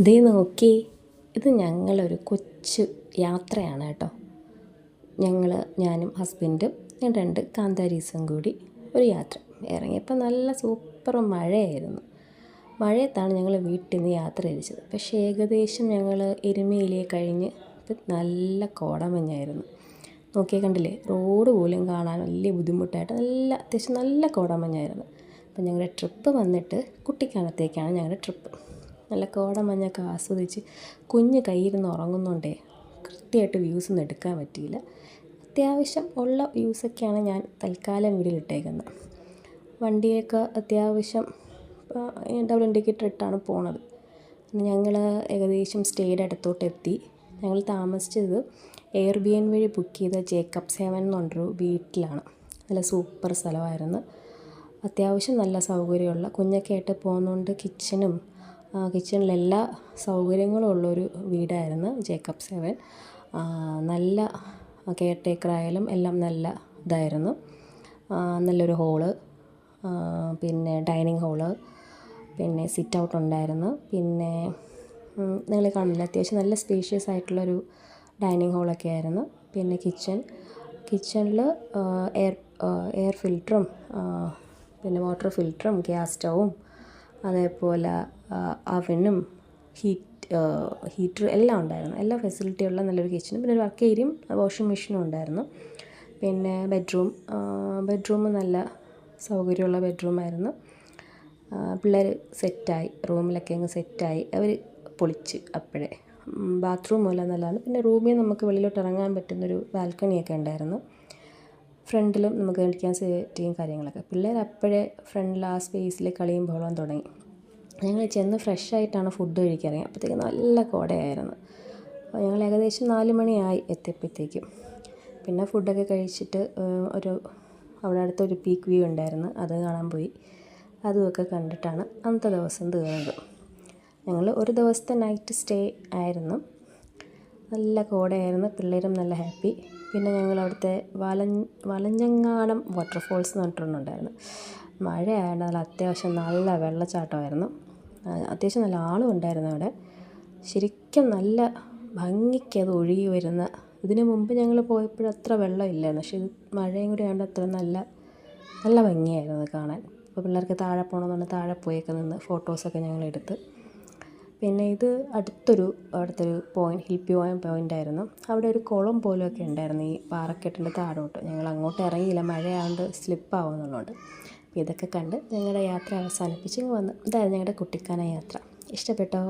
ദേ നോക്കി. ഇത് ഞങ്ങളൊരു കൊച്ചു യാത്രയാണ് കേട്ടോ. ഞങ്ങൾ ഞാനും ഹസ്ബൻഡും ഞാൻ രണ്ട് കാന്താരീസും കൂടി ഒരു യാത്ര ഇറങ്ങിയപ്പോൾ നല്ല സൂപ്പർ മഴയായിരുന്നു. മഴയത്താണ് ഞങ്ങൾ വീട്ടിൽ നിന്ന് യാത്ര തിരിച്ചത്. പക്ഷേ ഏകദേശം ഞങ്ങൾ എരുമയിലേ കഴിഞ്ഞ് നല്ല കോടമഞ്ഞായിരുന്നു. നോക്കിയേ കണ്ടില്ലേ? റോഡ് പോലും കാണാൻ വലിയ ബുദ്ധിമുട്ടായിട്ട് നല്ല അത്യാവശ്യം നല്ല കോടമഞ്ഞായിരുന്നു. അപ്പം ഞങ്ങളുടെ ട്രിപ്പ് വന്നിട്ട് കുട്ടിക്കാലത്തേക്കാണ് ഞങ്ങളുടെ ട്രിപ്പ്. നല്ല കോടമഞ്ഞൊക്കെ ആസ്വദിച്ച് കുഞ്ഞ് കയ്യിരുന്ന് ഉറങ്ങുന്നുണ്ടേ കൃത്യമായിട്ട് വ്യൂസ് ഒന്നും എടുക്കാൻ പറ്റിയില്ല. അത്യാവശ്യം ഉള്ള വ്യൂസൊക്കെയാണ് ഞാൻ തൽക്കാലം വീഡിയോയിലിട്ടേക്കുന്നത് വണ്ടിയൊക്കെ അത്യാവശ്യം ഡബിൾ ഇൻഡിക്കേറ്റർ ഇട്ടാണ് പോണത്. ഞങ്ങൾ ഏകദേശം സ്റ്റേയുടെ അടുത്തോട്ട് എത്തി. ഞങ്ങൾ താമസിച്ചത് എയർ ബി എൻ വഴി ബുക്ക് ചെയ്ത ജേക്കബ് സേവൻ എന്ന് പറഞ്ഞൊരു വീട്ടിലാണ്. നല്ല സൂപ്പർ സ്ഥലമായിരുന്നു. അത്യാവശ്യം നല്ല സൗകര്യമുള്ള കുഞ്ഞൊക്കെ ആയിട്ട് പോകുന്നതുകൊണ്ട് കിച്ചനും കിച്ചണിലെല്ലാ സൗകര്യങ്ങളും ഉള്ളൊരു വീടായിരുന്നു ജേക്കബ് സെവൻ. നല്ല കെയർ ടേക്കർ ആയാലും എല്ലാം നല്ല ഇതായിരുന്നു. നല്ലൊരു ഹോൾ പിന്നെ ഡൈനിങ് ഹോൾ പിന്നെ സിറ്റ് ഔട്ട് ഉണ്ടായിരുന്നു. പിന്നെ നിങ്ങൾ കാണില്ല അത്യാവശ്യം നല്ല സ്പേഷ്യസ് ആയിട്ടുള്ളൊരു ഡൈനിങ് ഹോളൊക്കെ ആയിരുന്നു. പിന്നെ കിച്ചൺ കിച്ചണിൽ എയർ എയർ ഫിൽറ്ററും പിന്നെ വാട്ടർ ഫിൽറ്ററും ഗ്യാസ് സ്റ്റൗവും അതേപോലെ അവനും ഹീറ്റ് ഹീറ്റർ എല്ലാം ഉണ്ടായിരുന്നു. എല്ലാ ഫെസിലിറ്റിയുള്ള നല്ലൊരു കിച്ചണും പിന്നെ ഒരു വർക്ക് ഏരിയയും വാഷിംഗ് മെഷീനും ഉണ്ടായിരുന്നു. പിന്നെ ബെഡ്റൂം ബെഡ്റൂം നല്ല സൗകര്യമുള്ള ബെഡ്റൂം ബെഡ്റൂമായിരുന്നു പിള്ളേർ സെറ്റായി റൂമിലൊക്കെ അങ്ങ് സെറ്റായി അവർ പൊളിച്ച് അപ്പോഴേ. ബാത്റൂം എല്ലാം നല്ലതാണ്. പിന്നെ റൂമിൽ നമുക്ക് വെളിയിലോട്ട് ഇറങ്ങാൻ പറ്റുന്നൊരു ബാൽക്കണിയൊക്കെ ഉണ്ടായിരുന്നു. ഫ്രണ്ടിലും നമുക്ക് കളിക്കാൻ സെറ്റിയും കാര്യങ്ങളൊക്കെ. പിള്ളേർ അപ്പോഴേ ഫ്രണ്ടിൽ ആ സ്പേസിൽ കളിയും ബഹളവും തുടങ്ങി. ഞങ്ങൾ ചെന്ന് ഫ്രഷ് ആയിട്ടാണ് ഫുഡ് ഇറങ്ങിയത് അപ്പോഴത്തേക്ക് നല്ല കോടയായിരുന്നു. അപ്പോൾ ഞങ്ങൾ ഏകദേശം നാല് മണിയായി എത്തിയപ്പോഴത്തേക്കും പിന്നെ ഫുഡൊക്കെ കഴിച്ചിട്ട് ഒരു അവിടെ അടുത്തൊരു പീക്ക് വ്യൂ ഉണ്ടായിരുന്നു. അത് കാണാൻ പോയി. അതുമൊക്കെ കണ്ടിട്ടാണ് അന്നത്തെ ദിവസം തീർന്നത്. ഞങ്ങൾ ഒരു ദിവസത്തെ നൈറ്റ് സ്റ്റേ ആയിരുന്നു. നല്ല കോടയായിരുന്നു. പിള്ളേരും നല്ല ഹാപ്പി പിന്നെ ഞങ്ങൾ അവിടുത്തെ വല വലഞ്ഞങ്ങാടം വാട്ടർഫോൾസ് എന്ന് പറഞ്ഞിട്ടുണ്ടായിരുന്നു മഴയായിരുന്നു അതിൽ അത്യാവശ്യം നല്ല വെള്ളച്ചാട്ടമായിരുന്നു. അത്യാവശ്യം നല്ല ആളും ഉണ്ടായിരുന്നു അവിടെ. ശരിക്കും നല്ല ഭംഗിക്ക് അത് ഒഴുകി വരുന്ന ഇതിന് മുമ്പ് ഞങ്ങൾ പോയപ്പോൾ അത്ര വെള്ളമില്ലായിരുന്നു. പക്ഷേ ഇത് മഴയും കൂടി ആയതുകൊണ്ട് അത്ര നല്ല നല്ല ഭംഗിയായിരുന്നു അത് കാണാൻ. അപ്പോൾ പിള്ളേർക്ക് താഴെ പോകണമെന്നുണ്ട് താഴെ പോയൊക്കെ നിന്ന് ഫോട്ടോസൊക്കെ ഞങ്ങൾ എടുത്ത് പിന്നെ ഇത് അടുത്തൊരു അവിടുത്തൊരു പോയിന്റ് ഹിൽ പോയിന്റ് പോയിന്റ് ആയിരുന്നു. അവിടെ ഒരു കുളം പോലെയൊക്കെ ഉണ്ടായിരുന്നു ഈ പാറക്കെട്ടിന്റെ താഴോട്ട്. ഞങ്ങൾ അങ്ങോട്ട് ഇറങ്ങിയില്ല. മഴയായതുകൊണ്ട് സ്ലിപ്പ് ആവുന്നുള്ളതുകൊണ്ട് അപ്പോൾ ഇതൊക്കെ കണ്ട് ഞങ്ങളുടെ യാത്ര അവസാനിപ്പിച്ച് വന്നു. ഇതായിരുന്നു ഞങ്ങളുടെ കുട്ടിക്കാന യാത്ര. ഇഷ്ടപ്പെട്ടോ?